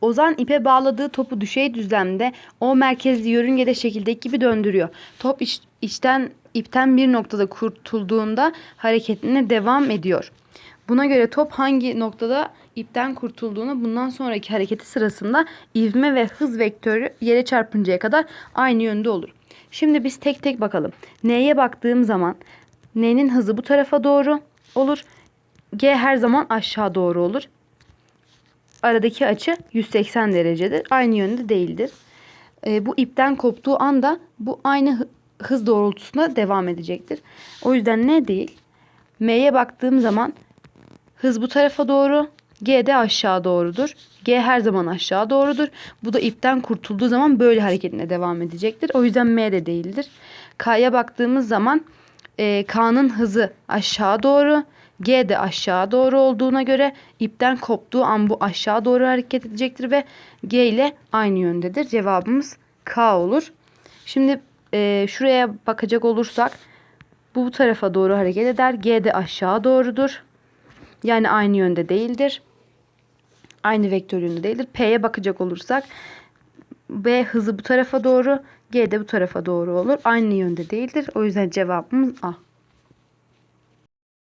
Ozan ipe bağladığı topu düşey düzlemde o merkezli yörüngede şekildeki gibi döndürüyor. Top iç- içten ipten bir noktada kurtulduğunda hareketine devam ediyor. Buna göre top hangi noktada ipten kurtulduğunu bundan sonraki hareketi sırasında ivme ve hız vektörü yere çarpıncaya kadar aynı yönde olur. Şimdi biz tek tek bakalım. N'ye baktığım zaman N'nin hızı bu tarafa doğru olur. G her zaman aşağı doğru olur. Aradaki açı 180 derecedir. Aynı yönde değildir. E, bu ipten koptuğu anda bu aynı hı- hız doğrultusunda devam edecektir. O yüzden ne değil? M'ye baktığım zaman hız bu tarafa doğru, G de aşağı doğrudur. G her zaman aşağı doğrudur. Bu da ipten kurtulduğu zaman böyle hareketine devam edecektir. O yüzden M de değildir. K'ya baktığımız zaman e, K'nın hızı aşağı doğru, G de aşağı doğru olduğuna göre ipten koptuğu an bu aşağı doğru hareket edecektir ve G ile aynı yöndedir. Cevabımız K olur. Şimdi e, şuraya bakacak olursak bu bu tarafa doğru hareket eder. G de aşağı doğrudur. Yani aynı yönde değildir. Aynı vektör yönde değildir. P'ye bakacak olursak B hızı bu tarafa doğru, G de bu tarafa doğru olur. Aynı yönde değildir. O yüzden cevabımız A.